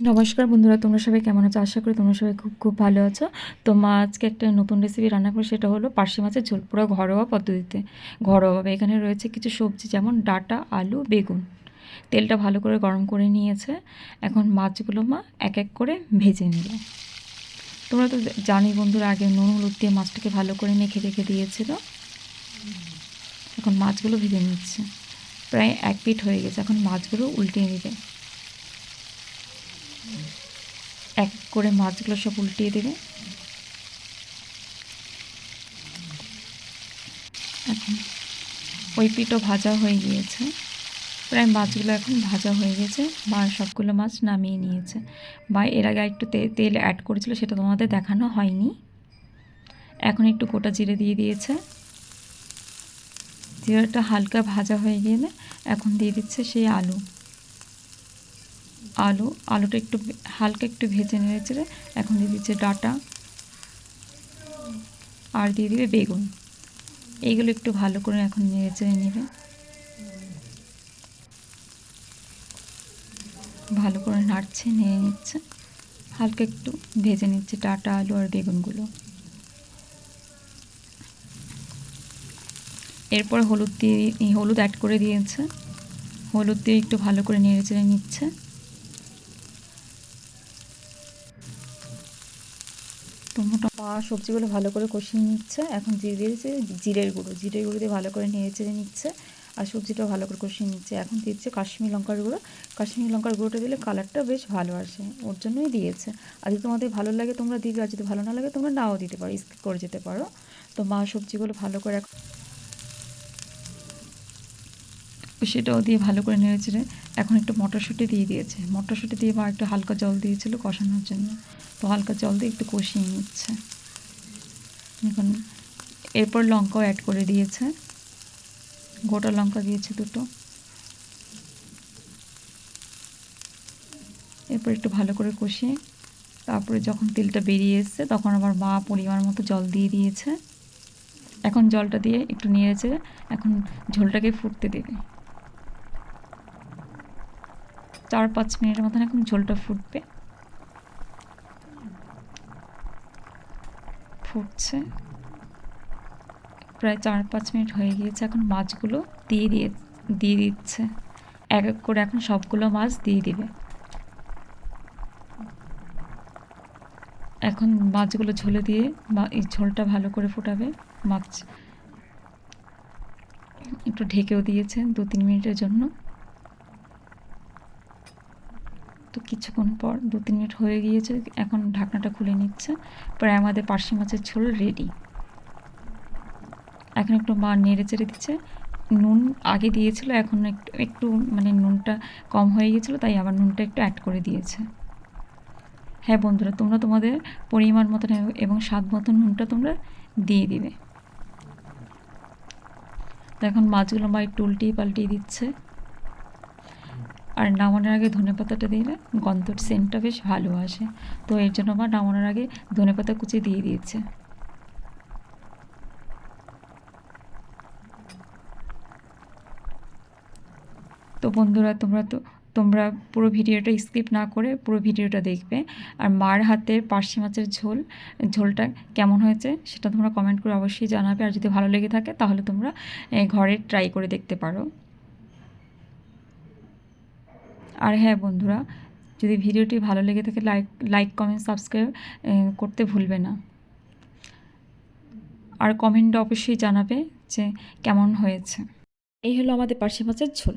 নমস্কার বন্ধুরা, তোমরা সবাই কেমন আছো? আশা করি তোমরা সবাই খুব খুব ভালো আছো। তো মা, আজকে একটা নতুন রেসিপি রান্না করব, সেটা হলো পার্শে মাছের ঝোল, পুরো ঘরোয়া পদ্ধতিতে। ঘরোয়াভাবে এখানে রয়েছে কিছু সবজি, যেমন ডাটা, আলু, বেগুন। তেলটা ভালো করে গরম করে নিয়েছে। এখন মাছগুলো মা এক এক করে ভেজে নেবে। তোমরা তো জানি বন্ধুরা, আগে নুন, হলুদ দিয়ে মাছটাকে ভালো করে মেখে রেখে দিয়েছিল। এখন মাছগুলো ভেজে নিচ্ছে। প্রায় এক পিঠ হয়ে গেছে, এখন মাছগুলো উল্টিয়ে দিবে এক করে মাছগুলো সব উল্টিয়ে দেবে। এখন ওই পিঠও ভাজা হয়ে গিয়েছে। প্রায় মাছগুলো এখন ভাজা হয়ে গেছে বা সবগুলো মাছ নামিয়ে নিয়েছে। বা এর আগে একটু তেল অ্যাড করেছিল, সেটা তোমাদের দেখানো হয়নি। এখন একটু গোটা জিরে দিয়ে দিয়েছে। জিরাটা হালকা ভাজা হয়ে গেলে এখন দিয়ে দিচ্ছে সেই আলু। আলু, আলুটা একটু হালকা একটু ভেজে নিয়েছে এখন দিয়ে দিচ্ছে ডাটা আর দিয়ে দিবে বেগুন। এইগুলো একটু ভালো করে এখন নেড়ে চেড়ে নেবে। ভালো করে নাড়ছে, নেড়ে নিচ্ছে। হালকা একটু ভেজে নিচ্ছে ডাটা, আলু আর বেগুনগুলো। এরপর হলুদ দিয়ে হলুদ অ্যাড করে দিয়েছে। হলুদ দিয়ে একটু ভালো করে নেড়ে চেড়ে নিচ্ছে। পা সবজিগুলো ভালো করে কষিয়ে নিচ্ছে। এখন দিয়ে দিয়েছে, জিরের গুঁড়ো। জিরের গুঁড়ো দিয়ে ভালো করে নেড়ে চেড়ে নিচ্ছে আর সবজিটা ভালো করে কষিয়ে নিচ্ছে। এখন দিচ্ছে কাশ্মীর লঙ্কার গুঁড়ো। কাশ্মীর লঙ্কার গুঁড়োটা দিলে কালারটা বেশ ভালো আসে, ওর জন্যই দিয়েছে। আর যদি তোমাদের ভালো লাগে তোমরা দিবে, আর যদি ভালো না লাগে তোমরা নাও দিতে পারো, স্কিপ করে যেতে পারো। তো মা সবজিগুলো ভালো করে সেটাও দিয়ে ভালো করে নেড়েচেড়ে এখন একটু মটরশুঁটি দিয়ে দিয়েছে। মটরশুঁটি দিয়ে বা একটু হালকা জল দিয়েছিল কষানোর জন্য। তো হালকা জল দিয়ে একটু কষিয়ে নিচ্ছে। এখন এরপর লঙ্কাও অ্যাড করে দিয়েছে। গোটা লঙ্কা দিয়েছে দুটো। এরপর একটু ভালো করে কষিয়ে তারপরে যখন তেলটা বেরিয়ে এসছে তখন আবার মা পরিমাণ মতো জল দিয়ে দিয়েছে। এখন জলটা দিয়ে একটু নিয়েছে এখন ঝোলটাকে ফুটতে দেবে। চার, পাঁচ মিনিটের মতন এখন ঝোলটা ফুটবে। ফুটছে। প্রায় চার, পাঁচ মিনিট হয়ে গিয়েছে এখন মাছগুলো দিয়ে দিয়ে দিয়ে দিচ্ছে। এক এক করে এখন সবগুলো মাছ দিয়ে দিবে। এখন মাছগুলো ঝোলে দিয়ে এই ঝোলটা ভালো করে ফুটাবে। মাছ একটু ঢেকেও দিয়েছে দু, তিন মিনিটের জন্য তো কিছুক্ষণ পর দু, তিন মিনিট হয়ে গিয়েছে, এখন ঢাকনাটা খুলে নিচ্ছে। প্রায় আমাদের পার্শে মাছের ঝোল রেডি এখন একটু মা নেড়ে চেড়ে দিচ্ছে। নুন আগে দিয়েছিল, এখন একটু একটু মানে নুনটা কম হয়ে গিয়েছিল, তাই আবার নুনটা একটু অ্যাড করে দিয়েছে। হ্যাঁ বন্ধুরা, তোমরা তোমাদের পরিমাণ মতন এবং স্বাদ মতন নুনটা তোমরা দিয়ে দিবে। তো এখন মাছগুলো মা একটু উল্টিয়ে পাল্টিয়ে দিচ্ছে। আর নামানোর আগে ধনে পাতাটা দিলে গন্ধর সেন্টটা বেশ ভালো আসে। তো এর জন্য আমার নামানোর আগে ধনে পাতা কুচি দিয়ে দিয়েছে। তো বন্ধুরা, তোমরা তো, তোমরা পুরো ভিডিওটা স্কিপ না করে পুরো ভিডিওটা দেখবে। আর মার হাতের পার্শি মাছের ঝোল, ঝোলটা কেমন হয়েছে সেটা তোমরা কমেন্ট করে অবশ্যই জানাবে। আর যদি ভালো লেগে থাকে তাহলে তোমরা ঘরে ট্রাই করে দেখতে পারো। আর হ্যাঁ বন্ধুরা, যদি ভিডিওটি ভালো লেগে থাকে লাইক লাইক কমেন্ট সাবস্ক্রাইব করতে ভুলবে না। আর কমেন্ট অবশ্যই জানাবে যে কেমন হয়েছে। এই হলো আমাদের পার্শে মাছের ঝোল।